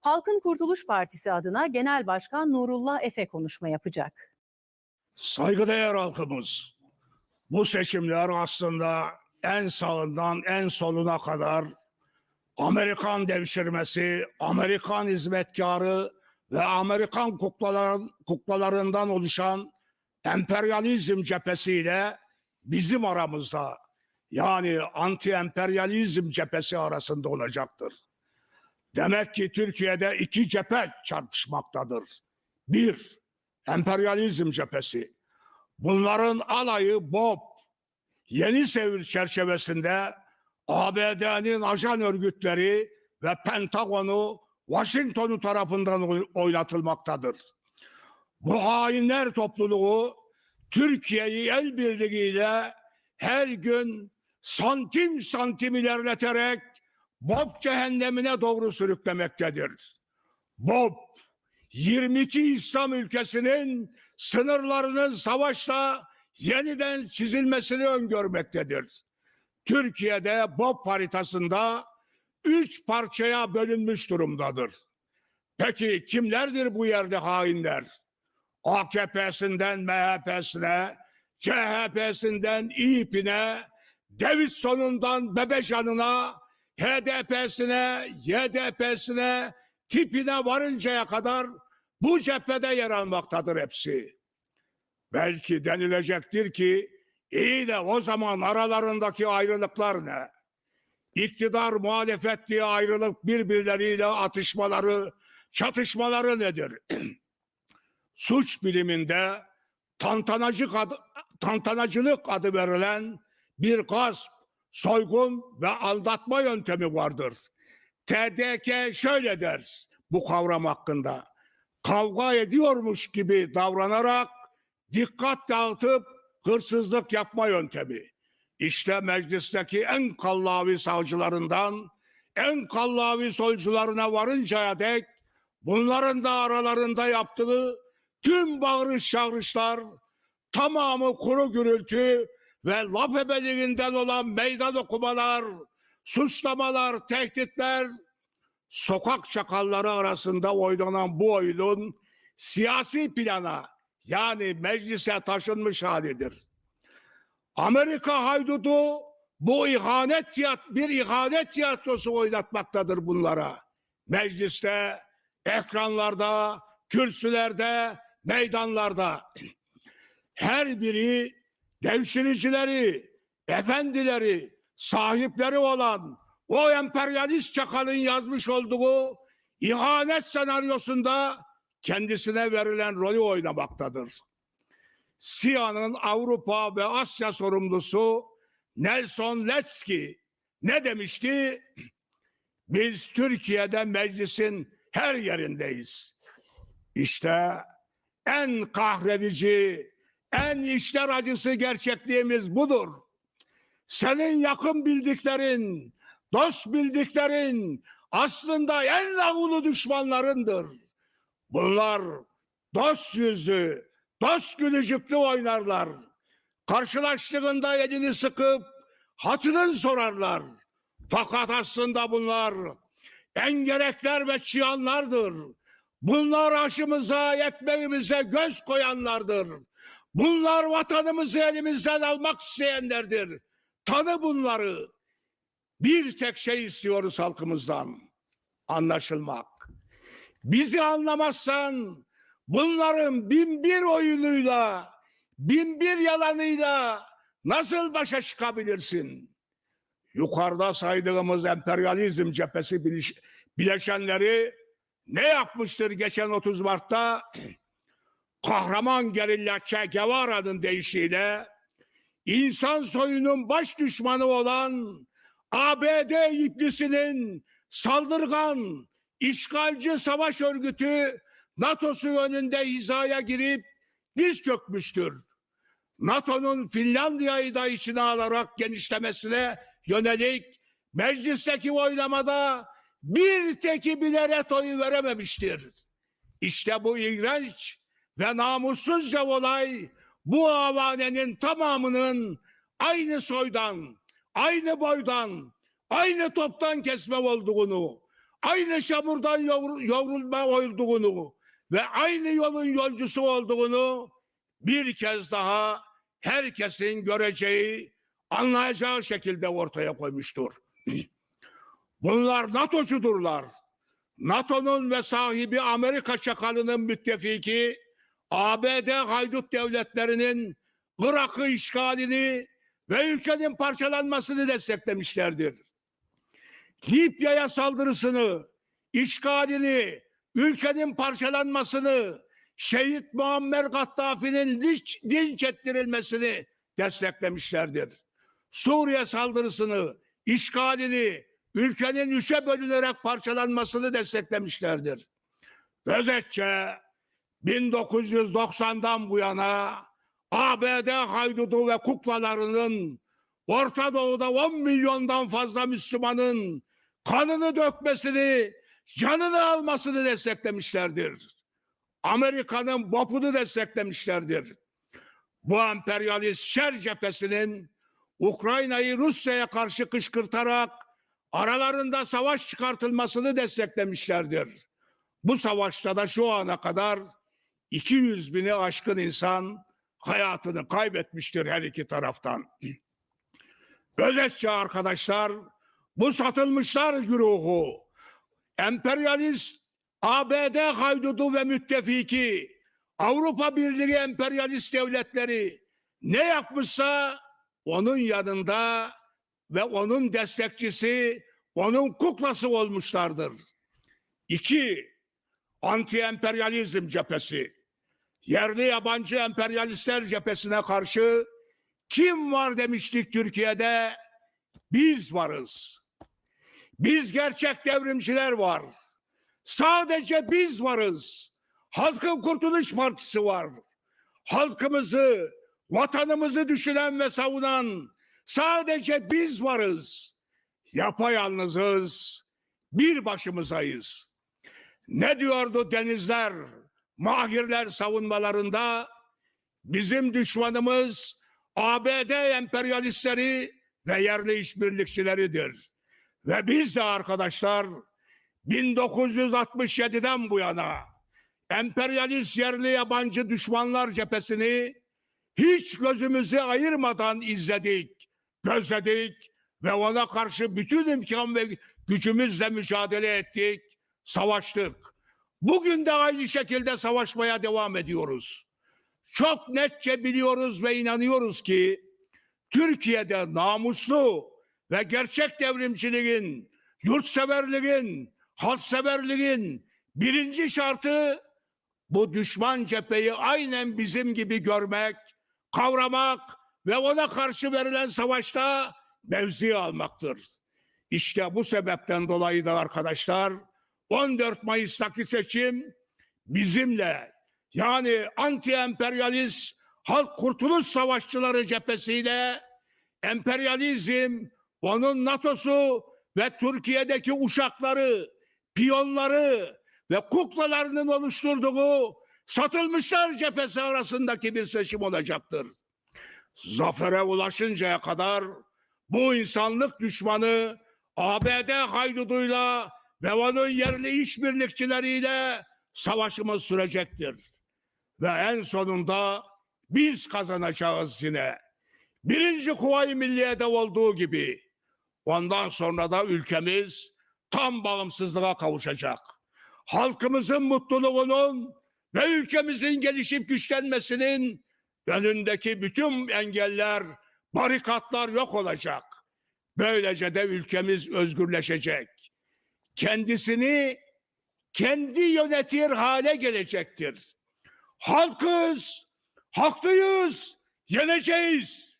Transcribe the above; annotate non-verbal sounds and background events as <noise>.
Halkın Kurtuluş Partisi adına Genel Başkan Nurullah Efe konuşma yapacak. Saygıdeğer halkımız, bu seçimler aslında en sağından en soluna kadar Amerikan devşirmesi, Amerikan hizmetkarı ve Amerikan kuklalar, kuklalarından oluşan emperyalizm cephesiyle bizim aramızda yani anti-emperyalizm cephesi arasında olacaktır. Demek ki Türkiye'de iki cephe çarpışmaktadır. Bir, emperyalizm cephesi. Bunların alayı Bob. Yeni Sevir çerçevesinde ABD'nin ajan örgütleri ve Pentagon'u Washington'u tarafından oy- oynatılmaktadır. Bu hainler topluluğu Türkiye'yi el birliğiyle her gün santim santim ilerleterek Bob cehennemine doğru sürüklemektedir. Bob 22 İslam ülkesinin sınırlarının savaşla yeniden çizilmesini öngörmektedir. Türkiye'de BOP haritasında üç parçaya bölünmüş durumdadır. Peki kimlerdir bu yerde hainler? AKP'sinden MHP'sine, CHP'sinden İYİP'ine, Davidson'undan Bebecan'ına, HDP'sine, YDP'sine, tipine varıncaya kadar bu cephede yer almaktadır hepsi. Belki denilecektir ki iyi de o zaman aralarındaki ayrılıklar ne? İktidar muhalefet diye ayrılık birbirleriyle atışmaları, çatışmaları nedir? <clears throat> Suç biliminde tantanacılık adı, tantanacılık adı verilen bir gasp, soygun ve aldatma yöntemi vardır. TDK şöyle der bu kavram hakkında. Kavga ediyormuş gibi davranarak dikkat dağıtıp hırsızlık yapma yöntemi. İşte meclisteki en kallavi savcılarından en kallavi solcularına varıncaya dek bunların da aralarında yaptığı tüm bağırış çağrışlar tamamı kuru gürültü ve laf ebeliğinden olan meydan okumalar, suçlamalar, tehditler sokak çakalları arasında oynanan bu oyunun siyasi plana yani meclise taşınmış halidir. Amerika haydudu bu ihanet bir ihanet tiyatrosu oynatmaktadır bunlara. Mecliste, ekranlarda, kürsülerde, meydanlarda her biri devşiricileri, efendileri, sahipleri olan o emperyalist çakalın yazmış olduğu ihanet senaryosunda kendisine verilen rolü oynamaktadır. SİA'nın Avrupa ve Asya sorumlusu Nelson Letski ne demişti? Biz Türkiye'de meclisin her yerindeyiz. İşte en kahredici, en işler acısı gerçekliğimiz budur. Senin yakın bildiklerin, dost bildiklerin aslında en lağulu düşmanlarındır. Bunlar dost yüzü, dost gülücüklü oynarlar. Karşılaştığında elini sıkıp hatırın sorarlar. Fakat aslında bunlar engerekler ve çıyanlardır. Bunlar aşımıza, ekmeğimize göz koyanlardır. Bunlar vatanımızı elimizden almak isteyenlerdir. Tanı bunları. Bir tek şey istiyoruz halkımızdan. Anlaşılmak. Bizi anlamazsan bunların bin bir oyunuyla, bin bir yalanıyla nasıl başa çıkabilirsin? Yukarıda saydığımız emperyalizm cephesi bileşenleri ne yapmıştır geçen 30 Mart'ta? Kahraman gerilla Che Guevara'nın deyişiyle insan soyunun baş düşmanı olan ABD iblisinin saldırgan, işgalci savaş örgütü NATO'su önünde hizaya girip diz çökmüştür. NATO'nun Finlandiya'yı da içine alarak genişlemesine yönelik meclisteki oylamada bir teki bile retoyu verememiştir. İşte bu iğrenç ve namussuzca olay bu avanenin tamamının aynı soydan, aynı boydan, aynı toptan kesme olduğunu, aynı çamurdan yovrul- yovrulma olduğunu ve aynı yolun yolcusu olduğunu bir kez daha herkesin göreceği, anlayacağı şekilde ortaya koymuştur. <clears throat> Bunlar NATO'cudurlar. NATO'nun ve sahibi Amerika çakalının müttefiki ABD haydut devletlerinin Irak'ı işgalini ve ülkenin parçalanmasını desteklemişlerdir. Libya'ya saldırısını, işgalini, ülkenin parçalanmasını, şehit Muammer Gaddafi'nin linç, linç ettirilmesini desteklemişlerdir. Suriye saldırısını, işgalini, ülkenin üçe bölünerek parçalanmasını desteklemişlerdir. Özetçe 1990'dan bu yana ABD haydudu ve kuklalarının Orta Doğu'da 10 milyondan fazla Müslümanın kanını dökmesini, canını almasını desteklemişlerdir. Amerika'nın bopunu desteklemişlerdir. Bu emperyalist şer cephesinin Ukrayna'yı Rusya'ya karşı kışkırtarak aralarında savaş çıkartılmasını desteklemişlerdir. Bu savaşta da şu ana kadar 200 bini aşkın insan hayatını kaybetmiştir her iki taraftan. Özetçe arkadaşlar bu satılmışlar güruhu emperyalist ABD haydudu ve müttefiki Avrupa Birliği emperyalist devletleri ne yapmışsa onun yanında ve onun destekçisi, onun kuklası olmuşlardır. İki, anti-emperyalizm cephesi. Yerli yabancı emperyalistler cephesine karşı kim var demiştik Türkiye'de? Biz varız. Biz gerçek devrimciler var. Sadece biz varız. Halkın Kurtuluş Partisi var. Halkımızı, vatanımızı düşünen ve savunan sadece biz varız. Yapayalnızız. Bir başımızayız. Ne diyordu denizler, mahirler savunmalarında? Bizim düşmanımız ABD emperyalistleri ve yerli işbirlikçileridir. Ve biz de arkadaşlar 1967'den bu yana emperyalist yerli yabancı düşmanlar cephesini hiç gözümüzü ayırmadan izledik, gözledik ve ona karşı bütün imkan ve gücümüzle mücadele ettik, savaştık. Bugün de aynı şekilde savaşmaya devam ediyoruz. Çok netçe biliyoruz ve inanıyoruz ki Türkiye'de namuslu ve gerçek devrimciliğin, yurtseverliğin, halkseverliğin birinci şartı bu düşman cepheyi aynen bizim gibi görmek, kavramak ve ona karşı verilen savaşta mevzi almaktır. İşte bu sebepten dolayı da arkadaşlar 14 Mayıs'taki seçim bizimle yani anti-emperyalist halk kurtuluş savaşçıları cephesiyle emperyalizm, onun NATO'su ve Türkiye'deki uşakları, piyonları ve kuklalarının oluşturduğu satılmışlar cephesi arasındaki bir seçim olacaktır. Zafere ulaşıncaya kadar bu insanlık düşmanı ABD hayduduyla onun yerli işbirlikçileriyle savaşımız sürecektir. Ve en sonunda biz kazanacağız yine. Birinci Kuvayi Milliye'de olduğu gibi ondan sonra da ülkemiz tam bağımsızlığa kavuşacak. Halkımızın mutluluğunun ve ülkemizin gelişip güçlenmesinin önündeki bütün engeller, barikatlar yok olacak. Böylece de ülkemiz özgürleşecek kendisini kendi yönetir hale gelecektir. Halkız, haklıyız, yeneceğiz.